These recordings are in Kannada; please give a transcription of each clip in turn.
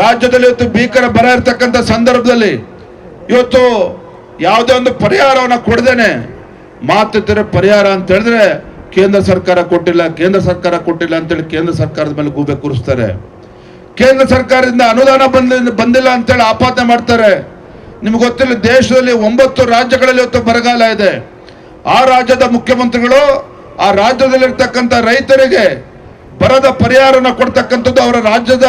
ರಾಜ್ಯದಲ್ಲಿ ಇವತ್ತು ಭೀಕರ ಬರ ಇರತಕ್ಕಂಥ ಸಂದರ್ಭದಲ್ಲಿ ಇವತ್ತು ಯಾವುದೇ ಒಂದು ಪರಿಹಾರವನ್ನು ಕೊಡ್ದೇನೆ ಮಾತಿದ್ದರೆ ಪರಿಹಾರ ಅಂತ ಹೇಳಿದ್ರೆ ಕೇಂದ್ರ ಸರ್ಕಾರ ಕೊಟ್ಟಿಲ್ಲ, ಕೇಂದ್ರ ಸರ್ಕಾರ ಕೊಟ್ಟಿಲ್ಲ ಅಂತೇಳಿ ಕೇಂದ್ರ ಸರ್ಕಾರದ ಮೇಲೆ ಗೂಬೆ ಕೂರಿಸ್ತಾರೆ. ಕೇಂದ್ರ ಸರ್ಕಾರದಿಂದ ಅನುದಾನ ಬಂದ ಬಂದಿಲ್ಲ ಅಂತೇಳಿ ಆಪಾದನೆ ಮಾಡ್ತಾರೆ. ನಿಮ್ಗೆ ಗೊತ್ತಿಲ್ಲ, ದೇಶದಲ್ಲಿ ಒಂಬತ್ತು ರಾಜ್ಯಗಳಲ್ಲಿ ಇವತ್ತು ಬರಗಾಲ ಇದೆ. ಆ ರಾಜ್ಯದ ಮುಖ್ಯಮಂತ್ರಿಗಳು, ಆ ರಾಜ್ಯದಲ್ಲಿರ್ತಕ್ಕಂಥ ರೈತರಿಗೆ ಬರದ ಪರಿಹಾರನ ಕೊಡ್ತಕ್ಕಂಥದ್ದು ಅವರ ರಾಜ್ಯದ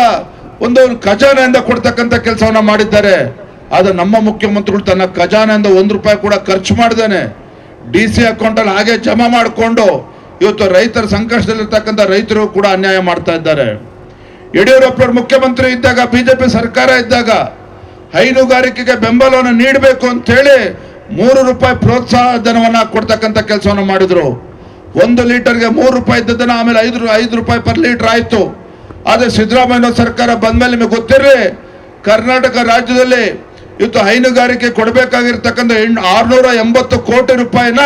ಒಂದು ಖಜಾನೆಯಿಂದ ಕೊಡ್ತಕ್ಕಂಥ ಕೆಲಸವನ್ನ ಮಾಡಿದ್ದಾರೆ. ಆದ್ರೆ ನಮ್ಮ ಮುಖ್ಯಮಂತ್ರಿಗಳು ತನ್ನ ಖಜಾನೆಯಿಂದ ಒಂದು ರೂಪಾಯಿ ಕೂಡ ಖರ್ಚು ಮಾಡ್ದೇನೆ. ಡಿ ಸಿ ಅಕೌಂಟ್ ಅಲ್ಲಿ ಹಾಗೆ ಜಮಾ ಮಾಡಿಕೊಂಡು ಇವತ್ತು ರೈತರ ಸಂಕಷ್ಟದಲ್ಲಿರ್ತಕ್ಕಂಥ ರೈತರು ಕೂಡ ಅನ್ಯಾಯ ಮಾಡ್ತಾ ಇದ್ದಾರೆ. ಯಡಿಯೂರಪ್ಪರು ಮುಖ್ಯಮಂತ್ರಿ ಇದ್ದಾಗ, ಬಿಜೆಪಿ ಸರ್ಕಾರ ಇದ್ದಾಗ ಹೈನುಗಾರಿಕೆಗೆ ಬೆಂಬಲವನ್ನು ನೀಡಬೇಕು ಅಂತ ಹೇಳಿ ಮೂರು ರೂಪಾಯಿ ಪ್ರೋತ್ಸಾಹ ಧನವನ್ನು ಕೊಡ್ತಕ್ಕಂಥ ಕೆಲಸವನ್ನು ಮಾಡಿದ್ರು. ಒಂದು ಲೀಟರ್ಗೆ ಮೂರು ರೂಪಾಯಿ ಇದ್ದದನ್ನ ಆಮೇಲೆ ಐದು ಐದು ರೂಪಾಯಿ ಪರ್ ಲೀಟರ್ ಆಯ್ತು. ಆದರೆ ಸಿದ್ದರಾಮಯ್ಯ ಸರ್ಕಾರ ಬಂದ ಮೇಲೆ ನಿಮಗೆ ಗೊತ್ತಿರ್ರಿ ಕರ್ನಾಟಕ ರಾಜ್ಯದಲ್ಲಿ ಇವತ್ತು ಹೈನುಗಾರಿಕೆ ಕೊಡಬೇಕಾಗಿರ್ತಕ್ಕಂಥ ಎಂಟು ಆರುನೂರ ಎಂಬತ್ತು ಕೋಟಿ ರೂಪಾಯಿನ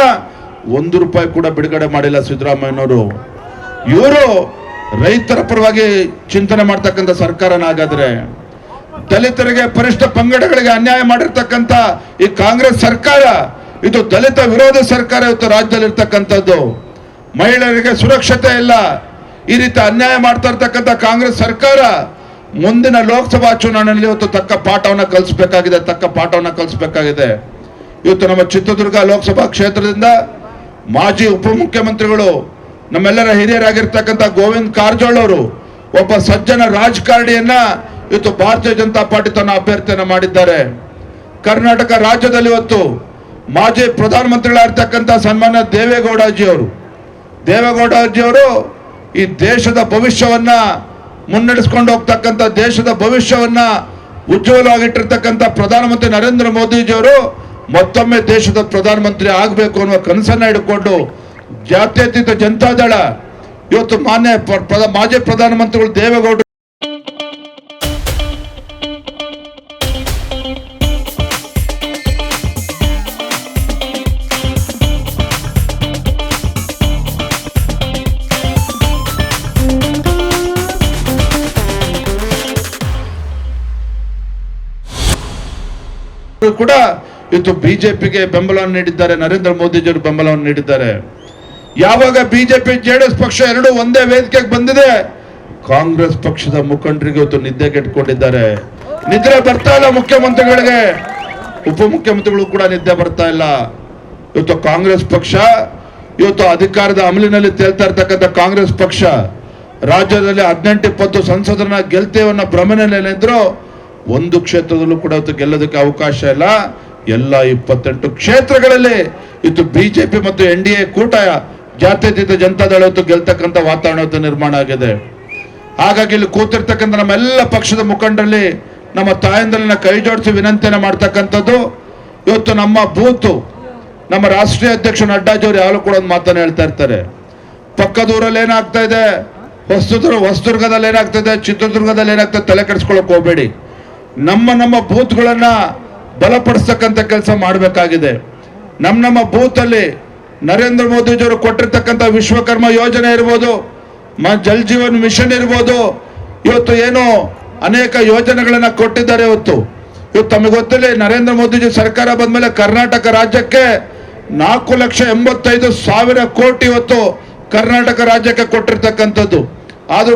ಒಂದು ರೂಪಾಯಿ ಕೂಡ ಬಿಡುಗಡೆ ಮಾಡಿಲ್ಲ ಸಿದ್ದರಾಮಯ್ಯನವರು. ಇವರು ರೈತರ ಪರವಾಗಿ ಚಿಂತನೆ ಮಾಡ್ತಕ್ಕಂಥ ಸರ್ಕಾರನಾಗಾದ್ರೆ ದಲಿತರಿಗೆ ಪರಿಷ್ಠ ಪಂಗಡಗಳಿಗೆ ಅನ್ಯಾಯ ಮಾಡಿರ್ತಕ್ಕಂಥ ಈ ಕಾಂಗ್ರೆಸ್ ಸರ್ಕಾರ, ಇದು ದಲಿತ ವಿರೋಧ ಸರ್ಕಾರ ಇವತ್ತು ರಾಜ್ಯದಲ್ಲಿ ಇರ್ತಕ್ಕಂಥದ್ದು ಮಹಿಳೆಯರಿಗೆ ಸುರಕ್ಷತೆ ಇಲ್ಲ. ಈ ರೀತಿ ಅನ್ಯಾಯ ಮಾಡ್ತಾ ಇರ್ತಕ್ಕಂಥ ಕಾಂಗ್ರೆಸ್ ಸರ್ಕಾರ ಮುಂದಿನ ಲೋಕಸಭಾ ಚುನಾವಣೆಯಲ್ಲಿ ಇವತ್ತು ತಕ್ಕ ಪಾಠವನ್ನು ಕಲಿಸಬೇಕಾಗಿದೆ, ತಕ್ಕ ಪಾಠವನ್ನು ಕಲಿಸಬೇಕಾಗಿದೆ. ಇವತ್ತು ನಮ್ಮ ಚಿತ್ರದುರ್ಗ ಲೋಕಸಭಾ ಕ್ಷೇತ್ರದಿಂದ ಮಾಜಿ ಉಪಮುಖ್ಯಮಂತ್ರಿಗಳು, ನಮ್ಮೆಲ್ಲರ ಹಿರಿಯರಾಗಿರ್ತಕ್ಕಂಥ ಗೋವಿಂದ್ ಕಾರಜೋಳ ಅವರು ಒಬ್ಬ ಸಜ್ಜನ ರಾಜಕಾರಣಿಯನ್ನ ಇವತ್ತು ಭಾರತೀಯ ಜನತಾ ಪಾರ್ಟಿ ತನ್ನ ಅಭ್ಯರ್ಥಿಯನ್ನು ಮಾಡಿದ್ದಾರೆ. ಕರ್ನಾಟಕ ರಾಜ್ಯದಲ್ಲಿ ಇವತ್ತು ಮಾಜಿ ಪ್ರಧಾನಮಂತ್ರಿಗಳಾಗಿರ್ತಕ್ಕಂಥ ಸನ್ಮಾನ್ಯ ದೇವೇಗೌಡಜಿ ಅವರು ದೇವೇಗೌಡಜಿ ಅವರು ಈ ದೇಶದ ಭವಿಷ್ಯವನ್ನ ಮುನ್ನಡೆಸ್ಕೊಂಡು ಹೋಗ್ತಕ್ಕಂಥ ದೇಶದ ಭವಿಷ್ಯವನ್ನ ಉಜ್ವಲವಾಗಿಟ್ಟಿರ್ತಕ್ಕಂಥ ಪ್ರಧಾನಮಂತ್ರಿ ನರೇಂದ್ರ ಮೋದಿಜಿಯವರು ಮತ್ತೊಮ್ಮೆ ದೇಶದ ಪ್ರಧಾನಮಂತ್ರಿ ಆಗಬೇಕು ಅನ್ನುವ ಕನಸನ್ನ ಇಟ್ಕೊಂಡು ಜಾತ್ಯತೀತ ಜನತಾದಳ ಇವತ್ತು ಮಾನ್ಯ ಮಾಜಿ ಪ್ರಧಾನಮಂತ್ರಿಗಳು ದೇವೇಗೌಡ ಕೂಡ ಇವತ್ತು ಬಿಜೆಪಿಗೆ ಬೆಂಬಲವನ್ನು ನೀಡಿದ್ದಾರೆ. ನರೇಂದ್ರ ಮೋದಿಜಿಯವರು ಬೆಂಬಲವನ್ನು ನೀಡಿದ್ದಾರೆ. ಯಾವಾಗ ಬಿಜೆಪಿ ಜೆಡಿಎಸ್ ಪಕ್ಷ ಎರಡು ಒಂದೇ ವೇದಿಕೆಗೆ ಬಂದಿದೆ, ಕಾಂಗ್ರೆಸ್ ಪಕ್ಷದ ಮುಖಂಡರಿಗೆ ಇವತ್ತು ನಿದ್ದೆ ಕೆಟ್ಕೊಂಡಿದ್ದಾರೆ. ನಿದ್ರೆ ಬರ್ತಾ ಇಲ್ಲ ಮುಖ್ಯಮಂತ್ರಿಗಳಿಗೆ. ಉಪಮುಖ್ಯಮಂತ್ರಿಗಳು ಕೂಡ ನಿದ್ದೆ ಬರ್ತಾ ಇಲ್ಲ. ಇವತ್ತು ಕಾಂಗ್ರೆಸ್ ಪಕ್ಷ, ಇವತ್ತು ಅಧಿಕಾರದ ಅಮಲಿನಲ್ಲಿ ತೇಳ್ತಾ ಇರ್ತಕ್ಕಂಥ ಕಾಂಗ್ರೆಸ್ ಪಕ್ಷ, ರಾಜ್ಯದಲ್ಲಿ ಹದಿನೆಂಟು, ಇಪ್ಪತ್ತು ಸಂಸದರನ್ನ ಗೆಲ್ತೇವನ್ನ ಅನ್ನೋ ಭ್ರಮೆನಲ್ಲಿದ್ರು ಒಂದು ಕ್ಷೇತ್ರದಲ್ಲೂ ಕೂಡ ಇವತ್ತು ಗೆಲ್ಲೋದಕ್ಕೆ ಅವಕಾಶ ಇಲ್ಲ. ಎಲ್ಲ ಇಪ್ಪತ್ತೆಂಟು ಕ್ಷೇತ್ರಗಳಲ್ಲಿ ಇವತ್ತು ಬಿಜೆಪಿ ಮತ್ತು ಎನ್ ಡಿ ಎ ಕೂಟ ಜಾತ್ಯತೀತ ಜನತಾದಳ ಇವತ್ತು ಗೆಲ್ತಕ್ಕಂಥ ವಾತಾವರಣ ನಿರ್ಮಾಣ ಆಗಿದೆ. ಹಾಗಾಗಿ ಇಲ್ಲಿ ಕೂತಿರ್ತಕ್ಕಂಥ ನಮ್ಮೆಲ್ಲ ಪಕ್ಷದ ಮುಖಂಡರಲ್ಲಿ ನಮ್ಮ ತಾಯಂದಲಿನ ಕೈ ಜೋಡಿಸಿ ವಿನಂತಿಯನ್ನು ಮಾಡ್ತಕ್ಕಂಥದ್ದು, ಇವತ್ತು ನಮ್ಮ ಬೂತು, ನಮ್ಮ ರಾಷ್ಟ್ರೀಯ ಅಧ್ಯಕ್ಷ ನಡ್ಡಾಜಿಯವರು ಯಾವಾಗಲೂ ಕೂಡ ಒಂದು ಮಾತನ್ನು ಹೇಳ್ತಾ ಇರ್ತಾರೆ. ಪಕ್ಕದ ಊರಲ್ಲಿ ಏನಾಗ್ತಾ ಇದೆ? ಹೊಸದುರ್ಗ, ಹೊಸದುರ್ಗದಲ್ಲಿ ಏನಾಗ್ತಾ ಇದೆ? ಚಿತ್ರದುರ್ಗದಲ್ಲಿ ಏನಾಗ್ತದೆ ತಲೆ ಕೆಡಿಸ್ಕೊಳಕ್ ಹೋಗಬೇಡಿ. ನಮ್ಮ ನಮ್ಮ ಬೂತ್ಗಳನ್ನ ಬಲಪಡಿಸ್ತಕ್ಕಂಥ ಕೆಲಸ ಮಾಡಬೇಕಾಗಿದೆ. ನಮ್ಮ ನಮ್ಮ ಬೂತಲ್ಲಿ ನರೇಂದ್ರ ಮೋದಿಜಿಯವರು ಕೊಟ್ಟಿರ್ತಕ್ಕಂಥ ವಿಶ್ವಕರ್ಮ ಯೋಜನೆ ಇರ್ಬೋದು, ಮ ಜಲ್ ಜೀವನ್ ಮಿಷನ್ ಇರ್ಬೋದು, ಇವತ್ತು ಏನು ಅನೇಕ ಯೋಜನೆಗಳನ್ನ ಕೊಟ್ಟಿದ್ದಾರೆ ಇವತ್ತು. ಇವತ್ತು ತಮಗೆ ಗೊತ್ತಿಲ್ಲ ನರೇಂದ್ರ ಮೋದಿಜಿ ಸರ್ಕಾರ ಬಂದ್ಮೇಲೆ ಕರ್ನಾಟಕ ರಾಜ್ಯಕ್ಕೆ ನಾಲ್ಕು ಲಕ್ಷ ಎಂಬತ್ತೈದು ಸಾವಿರ ಕೋಟಿ ಇವತ್ತು ಕರ್ನಾಟಕ ರಾಜ್ಯಕ್ಕೆ ಕೊಟ್ಟಿರ್ತಕ್ಕಂಥದ್ದು. ಆದ್ರೂ